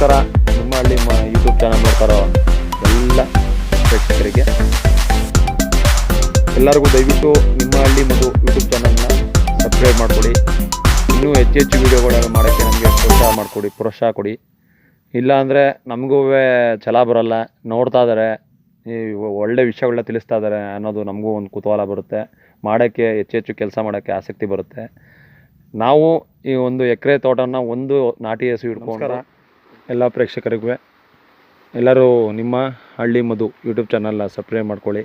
ನಮಸ್ಕಾರ. ನಿಮ್ಮ ಹಳ್ಳಿ ಯೂಟ್ಯೂಬ್ ಚಾನಲ್ ನೋಡ್ತಾರೋ ಎಲ್ಲ ಪ್ರೇಕ್ಷಕರಿಗೆ ಎಲ್ಲರಿಗೂ ದಯವಿಟ್ಟು ನಿಮ್ಮ ಹಳ್ಳಿ ಮತ್ತು ಯೂಟ್ಯೂಬ್ ಚಾನಲ್ನ ಸಬ್ಸ್ಕ್ರೈಬ್ ಮಾಡಿಕೊಡಿ. ಇನ್ನೂ ಹೆಚ್ಚು ಹೆಚ್ಚು ವೀಡಿಯೋಗಳನ್ನ ಮಾಡೋಕ್ಕೆ ನಮಗೆ ಪ್ರೋತ್ಸಾಹ ಮಾಡಿಕೊಡಿ ಪ್ರೋತ್ಸಾಹ ಕೊಡಿ. ಇಲ್ಲ ಅಂದರೆ ನಮಗೂ ಛಲ ಬರಲ್ಲ. ನೋಡ್ತಾ ಇದ್ದಾರೆ ಈ ಒಳ್ಳೆ ವಿಷಯಗಳನ್ನ ತಿಳಿಸ್ತಾ ಇದ್ದಾರೆ ಅನ್ನೋದು ನಮಗೂ ಒಂದು ಕುತೂಹಲ ಬರುತ್ತೆ. ಮಾಡೋಕ್ಕೆ ಹೆಚ್ಚು ಹೆಚ್ಚು ಕೆಲಸ ಮಾಡೋಕ್ಕೆ ಆಸಕ್ತಿ ಬರುತ್ತೆ. ನಾವು ಈ ಒಂದು ಎಕರೆ ತೋಟನ ಒಂದು ನಾಟಿ ಹಸು ಹಿಡ್ಕೊಂಡು ಎಲ್ಲ ಪ್ರೇಕ್ಷಕರಿಗೂ ಎಲ್ಲರೂ ನಿಮ್ಮ ಹಳ್ಳಿ ಮಧು ಯೂಟ್ಯೂಬ್ ಚಾನಲ್ನ ಸಬ್ಸ್ಕ್ರೈಬ್ ಮಾಡ್ಕೊಳ್ಳಿ.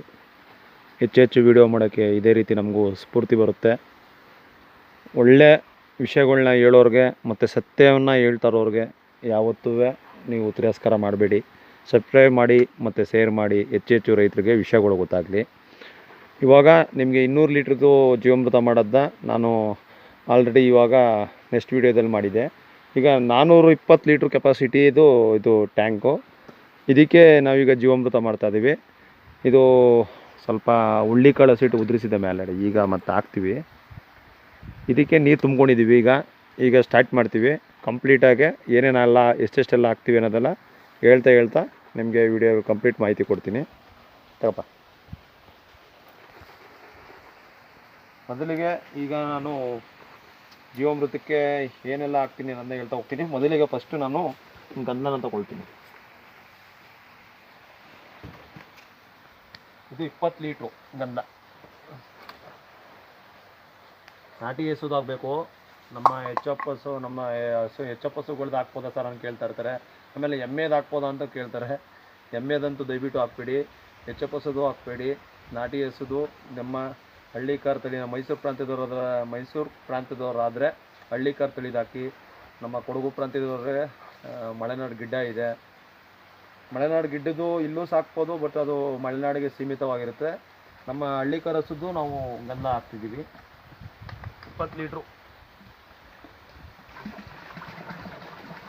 ಹೆಚ್ಚು ಹೆಚ್ಚು ವೀಡಿಯೋ ಮಾಡೋಕ್ಕೆ ಇದೇ ರೀತಿ ನಮಗೂ ಸ್ಫೂರ್ತಿ ಬರುತ್ತೆ. ಒಳ್ಳೆ ವಿಷಯಗಳನ್ನ ಹೇಳೋರಿಗೆ ಮತ್ತು ಸತ್ಯವನ್ನು ಹೇಳ್ತಾರೋರಿಗೆ ಯಾವತ್ತೂ ನೀವು ತಿರಸ್ಕಾರ ಮಾಡಬೇಡಿ. ಸಬ್ಸ್ಕ್ರೈಬ್ ಮಾಡಿ ಮತ್ತು ಶೇರ್ ಮಾಡಿ. ಹೆಚ್ಚು ಹೆಚ್ಚು ರೈತರಿಗೆ ವಿಷಯಗಳು ಗೊತ್ತಾಗಲಿ. ಇವಾಗ ನಿಮಗೆ ಇನ್ನೂರು ಲೀಟ್ರದ್ದು ಜೀವಮೃತ ಮಾಡೋದನ್ನ ನಾನು ಆಲ್ರೆಡಿ ಇವಾಗ ನೆಕ್ಸ್ಟ್ ವೀಡಿಯೋದಲ್ಲಿ ಮಾಡಿದ್ದೆ. ಈಗ ನಾನ್ನೂರು ಇಪ್ಪತ್ತು ಲೀಟ್ರ್ ಕೆಪಾಸಿಟಿ ಇದು ಇದು ಟ್ಯಾಂಕು ಇದಕ್ಕೆ ನಾವೀಗ ಜೀವಾಮೃತ ಮಾಡ್ತಾಯಿದ್ದೀವಿ ಇದು ಸ್ವಲ್ಪ ಹುಳ್ಳಿಕಾಳು ಹಸಿಟ್ಟು ಉದುರಿಸಿದ ಮೇಲೆ ಈಗ ಮತ್ತೆ ಹಾಕ್ತೀವಿ. ಇದಕ್ಕೆ ನೀರು ತುಂಬ್ಕೊಂಡಿದ್ದೀವಿ ಈಗ. ಈಗ ಸ್ಟಾರ್ಟ್ ಮಾಡ್ತೀವಿ. ಕಂಪ್ಲೀಟಾಗಿ ಏನೇನೆಲ್ಲ, ಎಷ್ಟೆಷ್ಟೆಲ್ಲ ಹಾಕ್ತೀವಿ ಅನ್ನೋದೆಲ್ಲ ಹೇಳ್ತಾ ಹೇಳ್ತಾ ನಿಮಗೆ ವಿಡಿಯೋ ಕಂಪ್ಲೀಟ್ ಮಾಹಿತಿ ಕೊಡ್ತೀನಿ. ತಗಪ್ಪ. ಮೊದಲಿಗೆ ಈಗ ನಾನು ಜೀವಾಮೃತಕ್ಕೆ ಏನೆಲ್ಲ ಹಾಕ್ತೀನಿ ಅನ್ನೋದನ್ನ ಹೇಳ್ತಾ ಹೋಗ್ತೀನಿ. ಮೊದಲಿಗೆ ಫಸ್ಟು ನಾನು ಗಂಧನ ತಗೊಳ್ತೀನಿ. ಇದು ಇಪ್ಪತ್ತು ಲೀಟ್ರು ಗಂಧ. ನಾಟಿ ಎಸೋದಾಗಬೇಕು ನಮ್ಮ ಎಚ್ ನಮ್ಮ ಹಸು ಎಚ್ ಹಾಕ್ಬೋದಾ ಸರ್ ಅಂತ ಕೇಳ್ತಾ ಇರ್ತಾರೆ. ಆಮೇಲೆ ಎಮ್ಮೆದು ಹಾಕ್ಬೋದಾ ಅಂತ ಕೇಳ್ತಾರೆ. ಎಮ್ಮೆದಂತೂ ದಯವಿಟ್ಟು ಹಾಕ್ಬೇಡಿ. ಎಚ್ ಹಾಕ್ಬೇಡಿ. ನಾಟಿ ಹಸುದು ನಮ್ಮ ಹಳ್ಳಿಕಾರ್ ತಳಿ ನಮ್ಮ ಮೈಸೂರು ಪ್ರಾಂತ್ಯದವ್ರಾದ್ರೆ, ಮೈಸೂರು ಪ್ರಾಂತ್ಯದವರಾದರೆ ಹಳ್ಳಿಕಾರ್ ತಳಿದಾಕಿ ನಮ್ಮ ಕೊಡಗು ಪ್ರಾಂತ್ಯದವರೇ ಮಲೆನಾಡು ಗಿಡ್ಡ ಇದೆ. ಮಲೆನಾಡು ಗಿಡ್ಡದು ಇಲ್ಲೂ ಸಾಕ್ಬೋದು, ಬಟ್ ಅದು ಮಲೆನಾಡಿಗೆ ಸೀಮಿತವಾಗಿರುತ್ತೆ. ನಮ್ಮ ಹಳ್ಳಿಕಾರ್ ಹಸುದು ನಾವು ಗಂಧ ಹಾಕ್ತಿದ್ದೀವಿ. ಇಪ್ಪತ್ತು ಲೀಟ್ರು.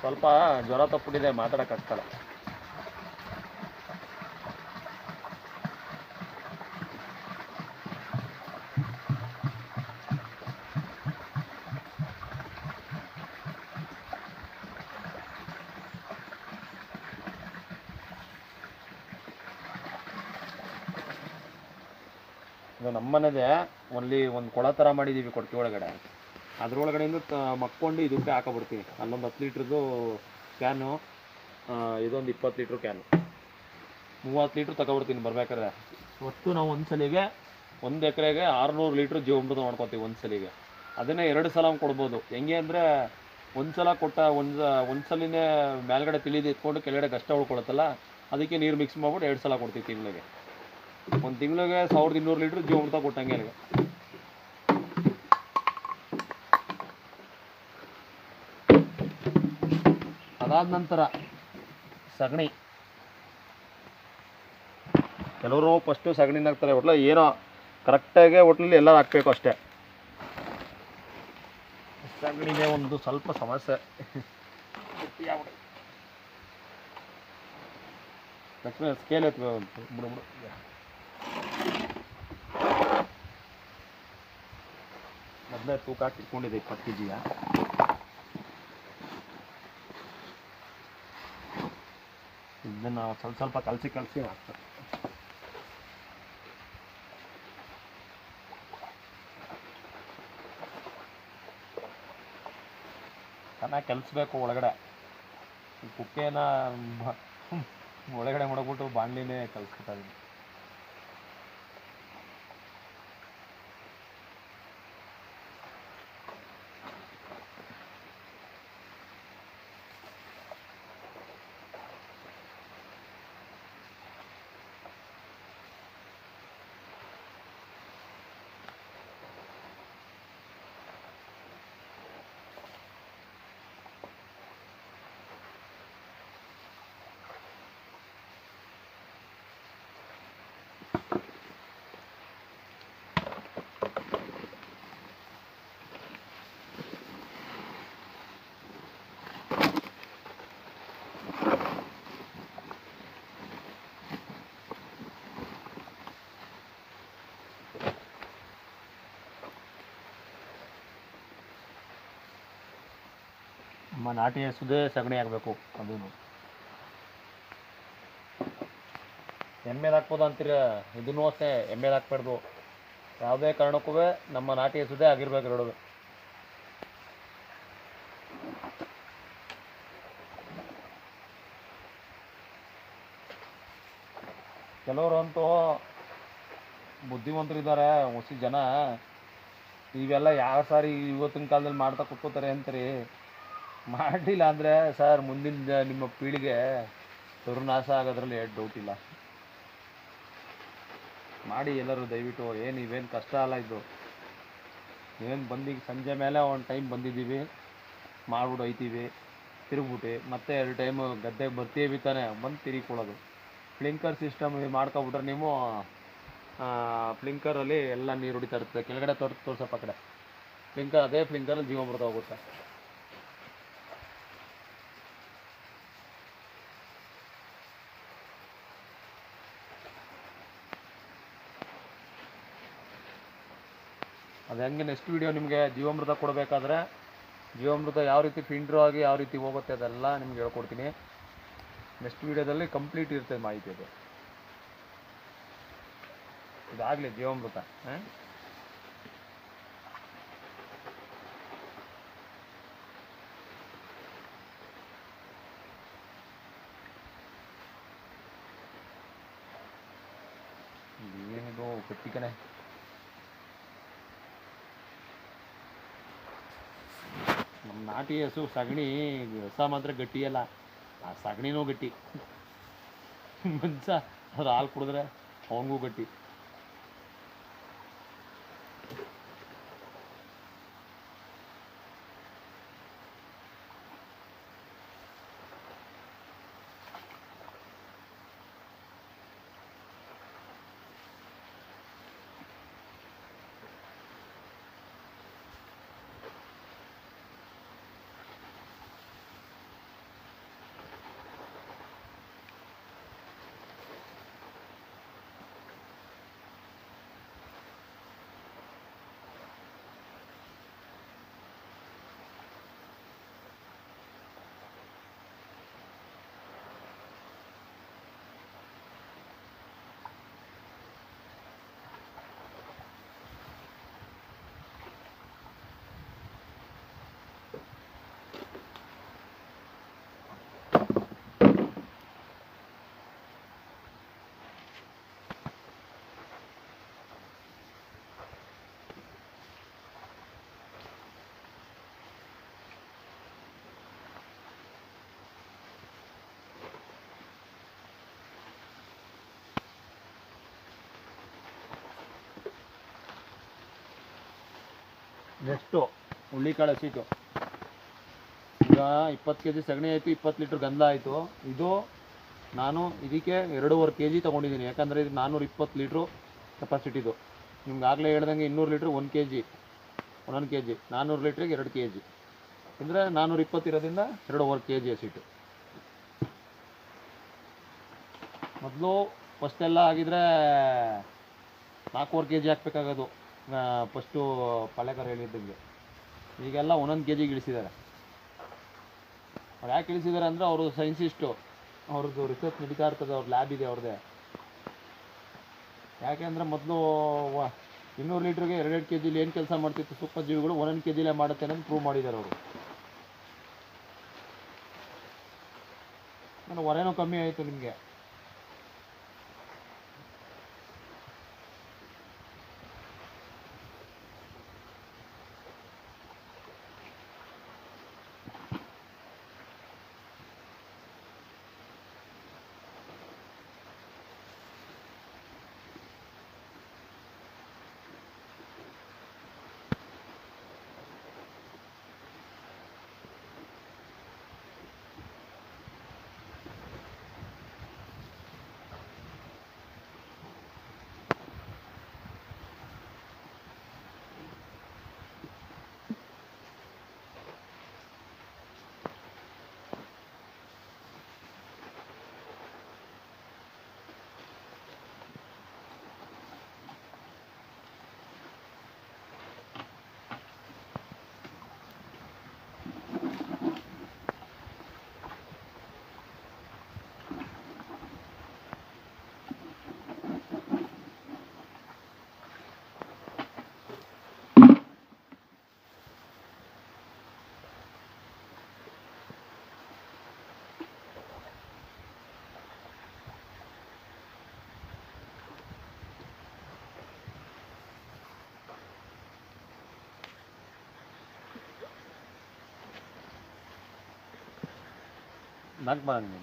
ಸ್ವಲ್ಪ ಜ್ವರ ತಪ್ಪಿಟ್ಟಿದೆ ಮಾತಾಡೋಕ್ಕಾಗ್ತಲ್ಲ ಇದು ನಮ್ಮನೆದೇ ಒನ್ಲಿ ಒಂದು ಕೊಳ ಥರ ಮಾಡಿದ್ದೀವಿ ಕೊಡ್ತಿ ಒಳಗಡೆ. ಅದರೊಳಗಡೆಯಿಂದ ಮಕ್ಕೊಂಡು ಇದಕ್ಕೆ ಹಾಕೊಬಿಡ್ತೀನಿ. ಅಲ್ಲೊಂದು ಹತ್ತು ಲೀಟ್ರದ್ದು ಕ್ಯಾನು ಇದೊಂದು ಇಪ್ಪತ್ತು ಲೀಟ್ರ್ ಕ್ಯಾನು ಮೂವತ್ತು ಲೀಟ್ರ್ ತಗೊಬಿಡ್ತೀನಿ ಬರ್ಬೇಕಾದ್ರೆ. ಒಟ್ಟು ನಾವು ಒಂದು ಸಲಿಗೆ ಒಂದು ಎಕರೆಗೆ ಆರುನೂರು ಲೀಟ್ರ್ ಜೀವಾಮೃತ ಮಾಡ್ಕೊತೀವಿ ಒಂದು ಸಲಿಗೆ. ಅದನ್ನೇ ಎರಡು ಸಲ ಕೊಡ್ಬೋದು. ಹೆಂಗೆ ಅಂದರೆ ಒಂದು ಸಲ ಕೊಟ್ಟ ಒಂದು ಒಂದು ಸಲಿನೇ ಮೇಲ್ಗಡೆ ತಿಳಿದು ಇಟ್ಕೊಂಡು ಕೆಳಗಡೆ ಕಷ್ಟ ಉಳ್ಕೊಳತ್ತಲ್ಲ, ಅದಕ್ಕೆ ನೀರು ಮಿಕ್ಸ್ ಮಾಡ್ಬಿಟ್ಟು ಎರಡು ಸಲ ಕೊಡ್ತೀವಿ ತಿಂಗಳಿಗೆ. ಒಂದು ತಿಂಗಳಿಗೆ ಸಾವಿರದ ಇನ್ನೂರು ಲೀಟ್ರ್ ಜೀವಾಮೃತ ಕೊಟ್ಟಂಗೆ ಅಲ್ಲಿಗೆ ಅದಾದ ನಂತರ ಸಗಣಿ. ಕೆಲವರು ಫಸ್ಟು ಸಗಣಿನ ಹಾಕ್ತಾರೆ, ಒಟ್ಲ ಏನೋ ಕರೆಕ್ಟಾಗೆ ಒಟ್ಲಲ್ಲಿ ಎಲ್ಲ ಹಾಕ್ಬೇಕು ಅಷ್ಟೇ. ಸಗಣಿಗೆ ಒಂದು ಸ್ವಲ್ಪ ಸಮಸ್ಯೆ. ಲಕ್ಷ್ಮೀ ಸ್ಕೇಲ್ ಎತ್ಬೇಕು ಬಿಡು ಬಿಡು. ಮೊದಲೇ ತೂಕ ಹಾಕಿಟ್ಕೊಂಡಿದೆ, ಇಪ್ಪತ್ತು ಕೆ ಜಿಯ ಇದನ್ನು ಸ್ವಲ್ಪ ಸ್ವಲ್ಪ ಕಲಸಿ ಕಲಸಿ ಹಾಕ್ತಾರೆ. ಚೆನ್ನಾಗಿ ಕಲಿಸ್ಬೇಕು ಒಳಗಡೆ. ಕುಕ್ಕೆನ ಒಳಗಡೆ ಮಡಗ್ಬಿಟ್ಟು ಬಾಣಲಿನೇ ಕಲಿಸ್ಬಿಡ್ತಾ ನಮ್ಮ ನಾಟಿ ಹಸುದೇ ಸಗಣಿ ಆಗಬೇಕು ಅದೂ ಎಮ್ಮೆಲ್ ಹಾಕ್ಬೋದು ಅಂತೀರ, ಇದನ್ನು ಅಷ್ಟೇ ಎಮ್ಮೆಲ್ ಹಾಕ್ಬಾರ್ದು ಯಾವುದೇ ಕಾರಣಕ್ಕೂ ನಮ್ಮ ನಾಟಿ ಹಸುದೇ ಆಗಿರ್ಬೇಕು ಎರಡು ಕೆಲವರಂತೂ ಬುದ್ಧಿವಂತರಿದ್ದಾರೆ ಹೊಸ ಜನ. ಇವೆಲ್ಲ ಯಾವ ಸಾರಿ ಇವತ್ತಿನ ಕಾಲದಲ್ಲಿ ಮಾಡ್ತಾ ಕೂತ್ಕೋತಾರೆ ಅಂತೀರಿ? ಮಾಡಲಿಲ್ಲ ಅಂದರೆ ಸರ್, ಮುಂದಿನ ನಿಮ್ಮ ಪೀಳಿಗೆ ಸರ್ವನಾಶ ಆಗೋದ್ರಲ್ಲಿ ಎರಡು ಡೌಟ್ ಇಲ್ಲ. ಮಾಡಿ ಎಲ್ಲರೂ ದಯವಿಟ್ಟು, ಏನು ಇವೇನು ಕಷ್ಟ ಅಲ್ಲ ಇದು. ಏನು ಬಂದಿಗೆ ಸಂಜೆ ಮೇಲೆ ಒಂದು ಟೈಮ್ ಬಂದಿದ್ದೀವಿ, ಮಾಡ್ಬಿಟ್ಟು ಹೋಯ್ತೀವಿ, ತಿರುಗ್ಬಿಟ್ಟು ಮತ್ತೆ ಎರಡು ಟೈಮು ಗದ್ದೆಗೆ ಬರ್ತೀವಿ ತಾನೆ ಬಂದು ತಿರುಗಿಕೊಳ್ಳೋದು. ಫ್ಲಿಂಕರ್ ಸಿಸ್ಟಮ್ ಮಾಡ್ಕೊಬಿಟ್ರೆ ನೀವು ಫ್ಲಿಂಕರಲ್ಲಿ ಎಲ್ಲ ನೀರು ಹೊಡಿತಾ ಇರ್ತದೆ ಕೆಳಗಡೆ ತೋರ್, ತೋರ್ಸಪ್ಪ ಕಡೆ. ಫ್ಲಿಂಕರ್ ಅದೇ ಫ್ಲಿಂಕರಲ್ಲಿ ಜೀವಾಮೃತ ಹೋಗುತ್ತೆ ಅದು ಹೆಂಗೆ ನೆಕ್ಸ್ಟ್ ವೀಡಿಯೋ ನಿಮಗೆ ಜೀವಾಮೃತ ಕೊಡಬೇಕಾದ್ರೆ, ಜೀವಾಮೃತ ಯಾವ ರೀತಿ ಫಿಲ್ಟ್ರ್ ಆಗಿ ಯಾವ ರೀತಿ ಹೋಗುತ್ತೆ ಅದೆಲ್ಲ ನಿಮ್ಗೆ ಹೇಳ್ಕೊಡ್ತೀನಿ. ನೆಕ್ಸ್ಟ್ ವೀಡಿಯೋದಲ್ಲಿ ಕಂಪ್ಲೀಟ್ ಇರುತ್ತೆ ಮಾಹಿತಿ ಅದು. ಇದಾಗಲಿ ಜೀವಾಮೃತ, ಹಾಂ? ಏನಿದು ಗಟ್ಟಿ ಕಣೆ ನಮ್ಮ ನಾಟಿ ಹಸು ಸಗಣಿ ಹೊಸ ಮಾತ್ರ ಗಟ್ಟಿಯಲ್ಲ ಆ ಸಗಣಿನೂ ಗಟ್ಟಿ. ಮನುಷ್ಯ ಅದ್ರ ಹಾಲು ಕುಡಿದ್ರೆ ಅವನಿಗೂ ಗಟ್ಟಿ. ನೆಕ್ಸ್ಟು ಹುಳ್ಳಿಕಾಳು ಹಸಿಟ್ಟು. ಈಗ ಇಪ್ಪತ್ತು ಕೆ ಜಿ ಸಗಣಿ ಆಯಿತು, ಇಪ್ಪತ್ತು ಲೀಟ್ರ್ ಗಂಧ ಆಯಿತು. ಇದು ನಾನು ಇದಕ್ಕೆ ಎರಡೂವರೆ ಕೆ ಜಿ ತೊಗೊಂಡಿದ್ದೀನಿ. ಯಾಕಂದರೆ ಇದು ನಾನ್ನೂರ ಇಪ್ಪತ್ತು ಲೀಟ್ರು ಕೆಪಾಸಿಟಿದು ನಿಮ್ಗೆ ಆಗಲೇ ಹೇಳ್ದಂಗೆ ಇನ್ನೂರು ಲೀಟ್ರ್ ಒಂದು ಕೆ ಜಿ ಒಂದೊಂದು ಕೆ ಜಿ ನಾನ್ನೂರು ಲೀಟ್ರಿಗೆ ಎರಡು ಕೆ ಜಿ ಅಂದರೆ ನಾನ್ನೂರ ಇಪ್ಪತ್ತು ಇರೋದ್ರಿಂದ ಎರಡೂವರೆ ಕೆ ಜಿ ಹಸಿಟ್ಟು. ಮೊದಲು ಫಸ್ಟೆಲ್ಲ ಆಗಿದ್ರೆ ನಾಲ್ಕೂವರೆ ಕೆ ಜಿ ಹಾಕ್ಬೇಕಾಗೋದು. ಫಸ್ಟು ಪಳೆಕರ ಹೇಳಿದ್ದಂಗೆ ಈಗೆಲ್ಲ ಒಂದೊಂದು ಕೆ ಜಿಗೆ ಇಳಿಸಿದ್ದಾರೆ. ಅವ್ರು ಯಾಕೆ ಇಳಿಸಿದ್ದಾರೆ ಅಂದರೆ ಅವರು ಸೈನ್ಸಿಸ್ಟು ಅವ್ರದ್ದು ರಿಸರ್ಚ್ ನಡೀತಾ ಇರ್ತದೆ ಅವ್ರ ಲ್ಯಾಬ್ ಇದೆ ಅವ್ರದ್ದೇ ಯಾಕೆಂದರೆ ಮೊದಲು ಇನ್ನೂರು ಲೀಟ್ರಿಗೆ ಎರಡೆರಡು ಕೆ ಜಿಲಿ ಏನು ಕೆಲಸ ಮಾಡ್ತಿತ್ತು? ಸೂಕ್ಷ್ಮ ಜೀವಿಗಳು ಒಂದೊಂದು ಕೆ ಜಿಲೇ ಮಾಡುತ್ತೆ ಅನ್ನೋದು ಪ್ರೂವ್ ಮಾಡಿದ್ದಾರೆ ಅವರು. ನಾನು ಹೊರೇನೂ ಕಮ್ಮಿ ಆಯಿತು ನಿಮಗೆ. ಬಾ ನೀನು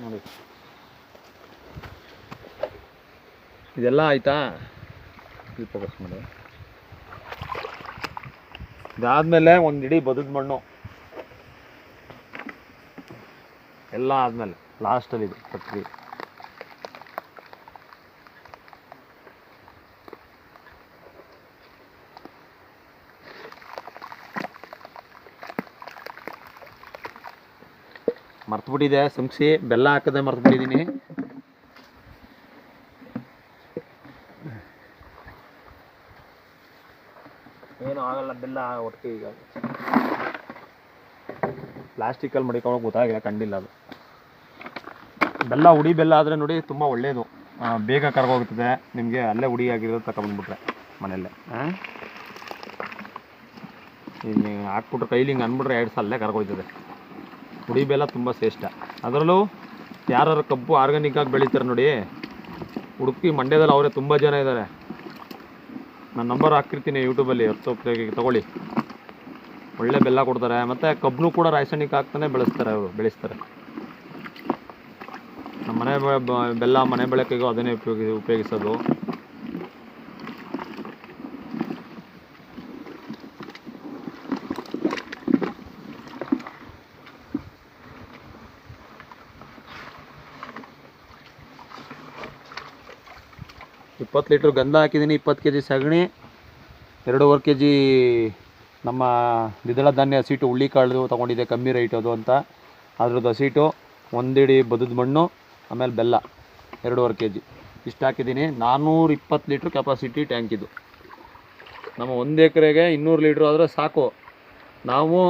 ನೋಡಿ ಇದೆಲ್ಲ ಆಯ್ತಾ ಇಲ್ಲಿ ಫೋಕಸ್ ಮಾಡಿ ಇದಾದ್ಮೇಲೆ ಒಂದು ಇಡೀ ಬದುದ ಮಣ್ಣು ಎಲ್ಲ ಆದಮೇಲೆ ಲಾಸ್ಟಲ್ಲಿ ಇದು ಕಟ್ಟಿ ಮರ್ತುಬಿಟ್ಟಿದೆ ಸುಮ್ಸಿ ಬೆಲ್ಲ ಹಾಕದೆ ಮರ್ತುಬಿಟ್ಟಿದ್ದೀನಿ ಏನು ಆಗಲ್ಲ ಬೆಲ್ಲ ಒಟ್ಟಿಗೆ ಈಗ. ಪ್ಲಾಸ್ಟಿಕಲ್ಲಿ ಮಡಿಕೊಳ್ಳೋಕೆ ಗೊತ್ತಾಗಿಲ್ಲ ಕಂಡಿಲ್ಲ ಅದು. ಬೆಲ್ಲ ಉಡಿ ಬೆಲ್ಲ ಆದರೆ ನೋಡಿ ತುಂಬ ಒಳ್ಳೆಯದು ಬೇಗ ಕರ್ಗೋಗ್ತದೆ. ನಿಮಗೆ ಅಲ್ಲೇ ಉಡಿ ಆಗಿರೋದು ತಗೊಂಡ್ಬಿಟ್ರೆ ಮನೆಯಲ್ಲೇ. ಹಾಕ್ಬಿಟ್ರೆ ಕೈಲಿ ಹಿಂಗೆ ಅಂದ್ಬಿಟ್ರೆ ಎರಡು ಸಲ ಅಲ್ಲೇ ಕರ್ಗೋಯ್ತದೆ. ಉಡಿ ಬೆಲ್ಲ ತುಂಬ ಶ್ರೇಷ್ಠ. ಅದರಲ್ಲೂ ಯಾರು ಕಬ್ಬು ಆರ್ಗಾನಿಕ್ ಆಗಿ ಬೆಳಿತಾರೆ ನೋಡಿ. ಉಡುಪಿ ಮಂಡ್ಯದಲ್ಲಿ ಅವರೇ ತುಂಬ ಜನ ಇದ್ದಾರೆ. ನಾನು ನಂಬರ್ ಹಾಕಿರ್ತೀನಿ ಯೂಟ್ಯೂಬಲ್ಲಿ ಹತ್ತು ತಗೊಳ್ಳಿ. ಒಳ್ಳೆ ಬೆಲ್ಲ ಕೊಡ್ತಾರೆ. ಮತ್ತು ಕಬ್ಬನು ಕೂಡ ರಾಸಾಯನಿಕ ಹಾಕ್ತಾನೆ ಬೆಳೆಸ್ತಾರೆ ಅವರು, ಬೆಳೆಸ್ತಾರೆ. ನಮ್ಮ ಮನೆ ಬೆಲ್ಲ ಮನೆ ಬಳಕೆಗೂ ಅದನ್ನೇ ಉಪಯೋಗಿ, ಉಪಯೋಗಿಸೋದು. ಇಪ್ಪತ್ತು ಲೀಟ್ರ್ ಗಂಧ ಹಾಕಿದ್ದೀನಿ, ಇಪ್ಪತ್ತು ಕೆ ಜಿ ಸಗಣಿ, ಎರಡೂವರೆ ಕೆ ಜಿ ನಮ್ಮ ದ್ವಿದಳ ಧಾನ್ಯ ಹಸಿಟ್ಟು ಹುಳ್ಳಿಕಾಳು ತೊಗೊಂಡಿದ್ದೆ, ಕಮ್ಮಿ ರೈಟ್ ಅದು ಅಂತ. ಅದ್ರದ್ದು ಹಸಿಟ್ಟು ಒಂದಿಡಿ ಬದದ ಮಣ್ಣು, ಆಮೇಲೆ ಬೆಲ್ಲ, ಎರಡೂವರೆ ಕೆ ಜಿ ಇಷ್ಟು ಹಾಕಿದ್ದೀನಿ ನಾನ್ನೂರ ಇಪ್ಪತ್ತು ಲೀಟ್ರ್ ಕೆಪಾಸಿಟಿ ಟ್ಯಾಂಕ್ ಇದು. ನಮ್ಮ ಒಂದು ಎಕರೆಗೆ ಇನ್ನೂರು ಲೀಟ್ರ್ ಆದರೆ ಸಾಕು. ನಾವು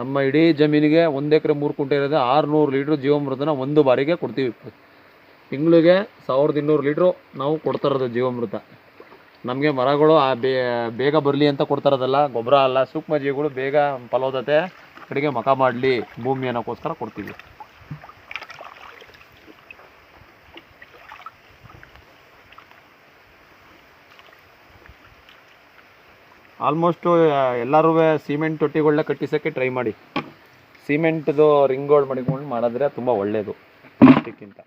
ನಮ್ಮ ಇಡೀ ಜಮೀನಿಗೆ ಒಂದು ಎಕರೆ ಮೂರು ಕುಂಟೆ ಇರೋದೇ ಆರುನೂರು ಲೀಟ್ರ್ ಜೀವಾಮೃತನ ಒಂದು ಬಾರಿಗೆ ಕೊಡ್ತೀವಿ. ತಿಂಗಳಿಗೆ ಸಾವಿರದ ಇನ್ನೂರು ಲೀಟ್ರು ನಾವು ಕೊಡ್ತಾ ಇರೋದು ಜೀವಾಮೃತ. ನಮಗೆ ಮರಗಳು ಆ ಬೇಗ ಬರಲಿ ಅಂತ ಕೊಡ್ತಾ ಇರೋದಲ್ಲ ಗೊಬ್ಬರ ಅಲ್ಲ, ಸೂಕ್ಷ್ಮ ಜೀವಿಗಳು ಬೇಗ ಫಲವತ್ತತೆ, ಕಡೆಗೆ ಮಕ ಮಾಡಲಿ, ಭೂಮಿ ಅನ್ನೋಕ್ಕೋಸ್ಕರ ಕೊಡ್ತೀವಿ. ಆಲ್ಮೋಸ್ಟು ಎಲ್ಲರೂ ಸಿಮೆಂಟ್ ತೊಟ್ಟಿಗಳನ್ನ ಕಟ್ಟಿಸೋಕ್ಕೆ ಟ್ರೈ ಮಾಡಿ. ಸಿಮೆಂಟ್ದು ರಿಂಗ್ಗಳು ಮಡಿಕೊಂಡು ಮಾಡಿದ್ರೆ ತುಂಬ ಒಳ್ಳೆಯದು ಪ್ಲಾಸ್ಟಿಕ್ಕಿಂತ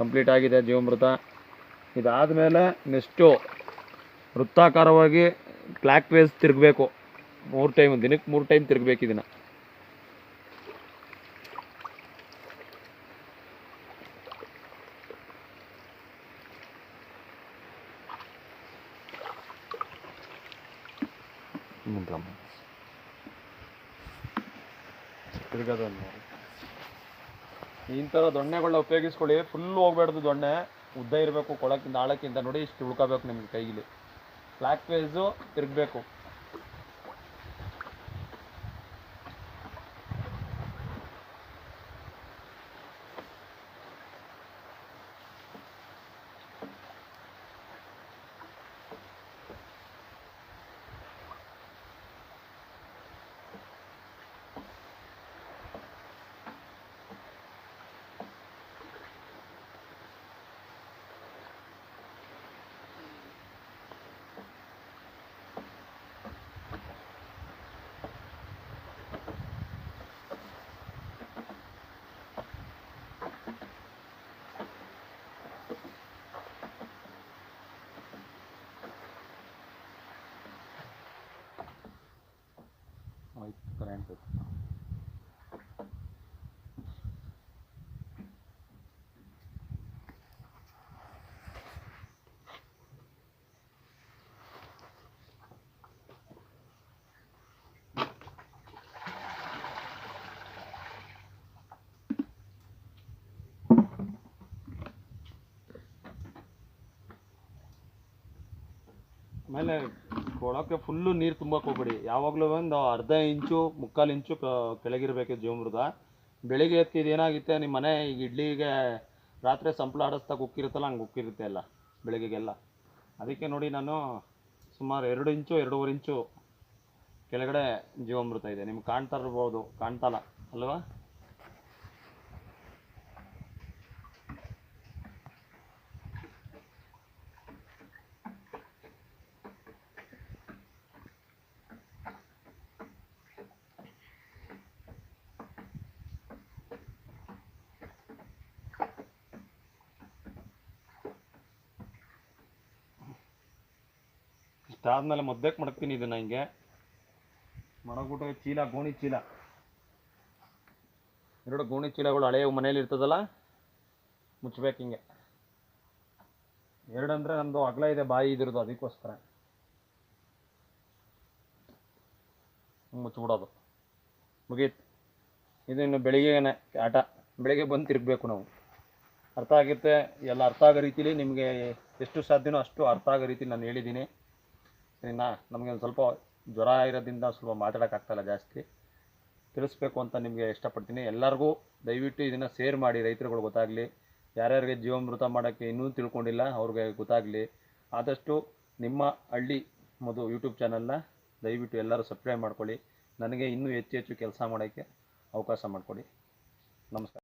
ಕಂಪ್ಲೀಟ್ ಆಗಿದೆ ಜೀವಮೃತ. ಇದಾದ ಮೇಲೆ ನೆಕ್ಸ್ಟು ವೃತ್ತಾಕಾರವಾಗಿ ಕ್ಲಾಕ್ ವೇಸ್ ತಿರುಗಬೇಕು. ಮೂರು ಟೈಮ್, ದಿನಕ್ಕೆ ಮೂರು ಟೈಮ್ ತಿರುಗಬೇಕು ಇದನ್ನು. ತಿರ್ಗೋದನ್ನು ಇಂಥರ ದೊಣ್ಣೆಗಳನ್ನ ಉಪಯೋಗಿಸ್ಕೊಳ್ಳಿ. ಫುಲ್ ಹೋಗ್ಬಾರ್ದು ದೊಣ್ಣೆ. ಉದ್ದ ಇರಬೇಕು ಕೊಳಕ್ಕಿಂತ ಆಳಕ್ಕಿಂತ ನೋಡಿ, ಇಷ್ಟು ಉಳ್ಕೋಬೇಕು ನಿಮ್ಮ ಕೈಲಿ. ಫ್ಲ್ಯಾಕ್ ವೈಸು ತಿರುಗಬೇಕು ಆಯ್ತು ಕರೆಂಟ್ ಆಮೇಲೆ ಕೊಳಕ್ಕೆ ಫುಲ್ಲು ನೀರು ತುಂಬಕ್ಕೆ ಹೋಗ್ಬೇಡಿ. ಯಾವಾಗಲೂ ಒಂದು ಅರ್ಧ ಇಂಚು, ಮುಕ್ಕಾಲು ಇಂಚು ಕೆಳಗಿರ್ಬೇಕು ಜೀವಮೃತ ಬೆಳಿಗ್ಗೆ ಎತ್ತಿದ ಇದೇನಾಗುತ್ತೆ ನಿಮ್ಮ ಮನೆ ಈಗ ಇಡ್ಲಿಗೆ ರಾತ್ರಿ ಸಂಪಳ ಆಡಿಸ್ತಾ ಉಕ್ಕಿರುತ್ತಲ್ಲ ಹಂಗೆ ಉಕ್ಕಿರುತ್ತೆ ಎಲ್ಲ ಬೆಳಗ್ಗೆಗೆಲ್ಲ. ಅದಕ್ಕೆ ನೋಡಿ ನಾನು ಸುಮಾರು ಎರಡು ಇಂಚು, ಎರಡೂವರೆ ಇಂಚು ಕೆಳಗಡೆ ಜೀವಾಮೃತ ಇದೆ. ನಿಮ್ಗೆ ಕಾಣ್ತಾ ಇರ್ಬೋದು. ಕಾಣ್ತಲ್ಲ, ಅಲ್ವಾ? ಇಷ್ಟಾದ್ಮೇಲೆ ಮದ್ದಕ್ಕೆ ಮಡಗ್ತೀನಿ ಇದನ್ನು ಹಿಂಗೆ. ಮಡಗ್ಬಿಟ್ಟು ಚೀಲ, ಗೋಣಿ ಚೀಲ. ಎರಡು ಗೋಣಿ ಚೀಲಗಳು ಹಳೆಯ ಮನೇಲಿ ಇರ್ತದಲ್ಲ? ಮುಚ್ಚಬೇಕು ಹಿಂಗೆ. ಎರಡಂದ್ರೆ ನಮ್ಮದು ಅಗಲ ಇದೆ, ಬಾಯಿ ಇದಿರೋದು ಅದಕ್ಕೋಸ್ಕರ. ಮುಚ್ಚಿಬಿಡೋದು ಮುಗೀತು. ಇದು ಇನ್ನು ಬೆಳಿಗ್ಗೆನೆ ಆಟ. ಬೆಳಿಗ್ಗೆ ಬಂದು ತಿರುಗಬೇಕು ನಾವು. ಅರ್ಥ ಆಗುತ್ತೆ ಎಲ್ಲ ಅರ್ಥ ಆಗೋ ರೀತಿಲಿ ನಿಮಗೆ ಎಷ್ಟು ಸಾಧ್ಯನೋ ಅಷ್ಟು ಅರ್ಥ ಆಗೋ ರೀತಿಲಿ ನಾನು ಹೇಳಿದ್ದೀನಿ. ಇನ್ನು ನಮಗೆ ಒಂದು ಸ್ವಲ್ಪ ಜ್ವರ ಇರೋದ್ರಿಂದ ಸ್ವಲ್ಪ ಮಾತಾಡೋಕ್ಕಾಗ್ತಾಯಿಲ್ಲ ಜಾಸ್ತಿ. ತಿಳಿಸ್ಬೇಕು ಅಂತ ನಿಮಗೆ ಇಷ್ಟಪಡ್ತೀನಿ. ಎಲ್ಲರಿಗೂ ದಯವಿಟ್ಟು ಇದನ್ನು ಶೇರ್ ಮಾಡಿ. ರೈತರುಗಳು ಗೊತ್ತಾಗಲಿ, ಯಾರ್ಯಾರಿಗೆ ಜೀವಾಮೃತ ಮಾಡೋಕ್ಕೆ ಇನ್ನೂ ತಿಳ್ಕೊಂಡಿಲ್ಲ, ಅವ್ರಿಗೆ ಗೊತ್ತಾಗಲಿ. ಆದಷ್ಟು ನಿಮ್ಮ ಹಳ್ಳಿ ಮೊದಲು ಯೂಟ್ಯೂಬ್ ಚಾನಲ್ನ ದಯವಿಟ್ಟು ಎಲ್ಲರೂ ಸಬ್ಸ್ಕ್ರೈಬ್ ಮಾಡ್ಕೊಳ್ಳಿ. ನನಗೆ ಇನ್ನೂ ಹೆಚ್ಚು ಹೆಚ್ಚು ಕೆಲಸ ಮಾಡೋಕ್ಕೆ ಅವಕಾಶ ಮಾಡಿಕೊಡಿ. ನಮಸ್ಕಾರ.